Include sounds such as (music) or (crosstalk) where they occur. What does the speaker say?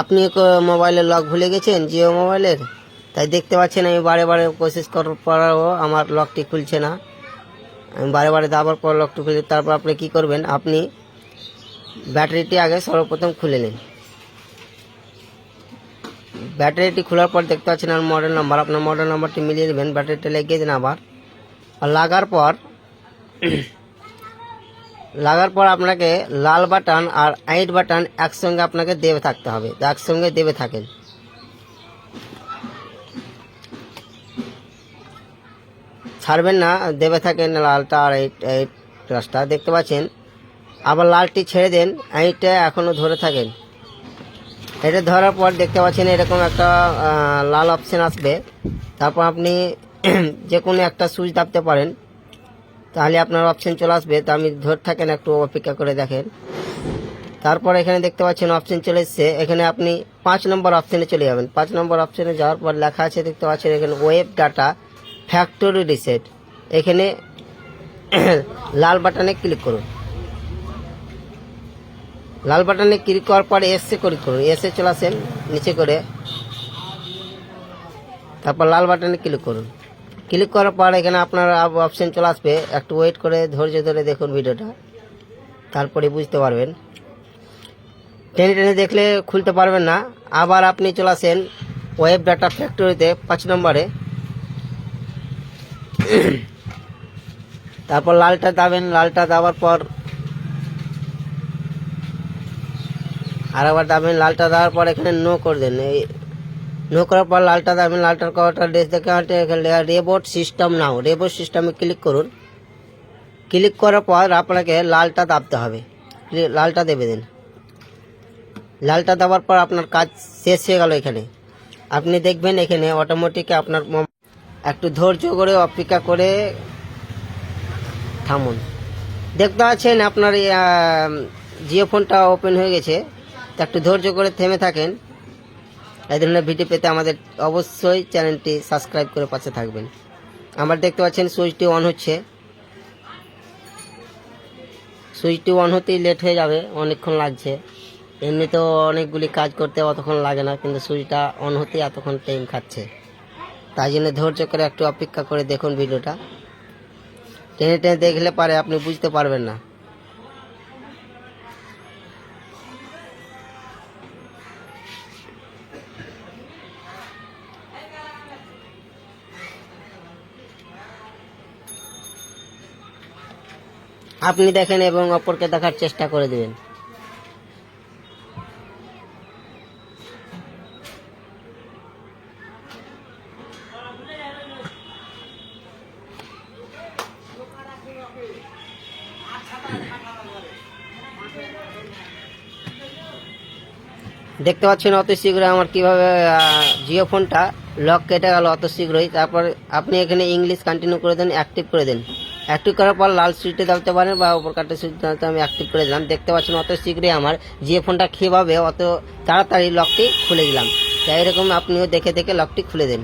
আপনি মোবাইলের লক ভুলে গেছেন? জিও মোবাইলের তাই দেখতে পাচ্ছেন আমি বারে বারে কোशिশ করার আমার লকটি খুলছে না। আমি বারে বারে দাবার পর লকটি খুলছে, তারপর আপনি কি করবেন? আপনি ব্যাটারিটি আগে সর্বপ্রথম খুলে নিন। ব্যাটারিটি খোলার পর দেখতে পাচ্ছেন আমার মডেল নাম্বার আপনার মডেল নাম্বারটি মিলিয়ে দেবেন, ব্যাটারিটা লাগিয়ে দিন আবার। আর লাগার পর লাগার পর আপনাকে লাল বাটন আর আইট বাটন একসঙ্গে আপনাকে দেবে থাকতে হবে। একসঙ্গে দেবে থাকেন। ছাড়বেন না, দেবে থাকেন লালটা আর এইট এইট প্লাসটা দেখতে পাচ্ছেন? আবার লালটি ছেড়ে দেন আইটটা এখনও ধরে থাকেন। এটা ধরার পর দেখতে পাচ্ছেন এরকম একটা লাল অপশান আসবে। তারপর আপনি (clears throat) যে কোনো একটা সুইচ দাবতে পারেন। তাহলে আপনার অপশন চলে আসবে। তো আমি ধরে থাকেন, একটু অপেক্ষা করে দেখেন। তারপর এখানে দেখতে পাচ্ছেন অপশন চলে এসছে। এখানে আপনি পাঁচ নম্বর অপশনে চলে যাবেন। পাঁচ নম্বর অপশনে যাওয়ার পর লেখা আছে, দেখতে পাচ্ছেন এখানে ওয়েব ডাটা ফ্যাক্টরি রিসেট এখানে (clears throat) লাল বাটনে ক্লিক করুন। লাল বাটনে ক্লিক করার পরে এসে ক্লিক করুন। এসে চলে আসেন, নিচে করে। তারপর লাল বাটনে ক্লিক করুন। ক্লিক করার পর এখানে আপনার অপশান চলে আসবে। একটু ওয়েট করে ধৈর্য ধরে দেখুন ভিডিওটা। তারপরে বুঝতে পারবেন। টেনে টেনে দেখলে খুলতে পারবেন না। আবার আপনি চলে আসেন ওয়েব ডাটা ফ্যাক্টরিতে পাঁচ নম্বরে। তারপর লালটা দাবেন। লালটা দেওয়ার পর আর আবার দাবেন। লালটা দেওয়ার পর এখানে নো করে দেন। নো পর লালটা দাবেন লালটার করাটা ড্রেস দেখে রেবোট সিস্টেম নাও রেবোট সিস্টেমে ক্লিক করুন। ক্লিক করার পর আপনাকে লালটা দাবতে হবে। লালটা দেবে দিন। লালটা দেওয়ার পর আপনার কাজ শেষ হয়ে গেল এখানে। আপনি দেখবেন এখানে অটোমেটিক আপনার একটু ধৈর্য করে অপেক্ষা করে থামুন। দেখতে পাচ্ছেন আপনার জিও ফোনটা ওপেন হয়ে গেছে। তো একটু ধৈর্য করে থেমে থাকেন। এই ধরনের ভিডিও পেতে আমাদের অবশ্যই চ্যানেলটি সাবস্ক্রাইব করে পাশে থাকবেন। আমার দেখতে পাচ্ছেন সুইচটি অন হচ্ছে। সুইচটি অন হতেই লেট হয়ে যাবে, অনেকক্ষণ লাগছে। এমনি তো অনেকগুলি কাজ করতে অতক্ষণ লাগে না, কিন্তু সুইচটা অন হতেই এতক্ষণ টাইম খাচ্ছে। তাই জন্য ধৈর্য করে একটু অপেক্ষা করে দেখুন ভিডিওটা টেনে টেনে দেখলে পারে আপনি বুঝতে পারবেন না। আপনি দেখেন এবং অপরকে দেখার চেষ্টা করে দেবেন। দেখতে পাচ্ছেন অত শীঘ্রই আমার কীভাবে জিও ফোনটা লক কেটে গেল অত শীঘ্রই। তারপর আপনি এখানে ইংলিশ কন্টিনিউ করে দেন অ্যাক্টিভ করে দেন। অ্যাক্টিভ করার পর লাল সুইচটা দাবতে পারেন বা উপর সুইচ দাবতে আমি অ্যাক্টিভ করে দিলাম। দেখতে পাচ্ছেন অত শীঘ্রই আমার যে ফোনটা খেয়ে পাবে অত তাড়াতাড়ি লকটি খুলে দিলাম। তাই এরকম আপনিও দেখে দেখে লকটি খুলে দেন।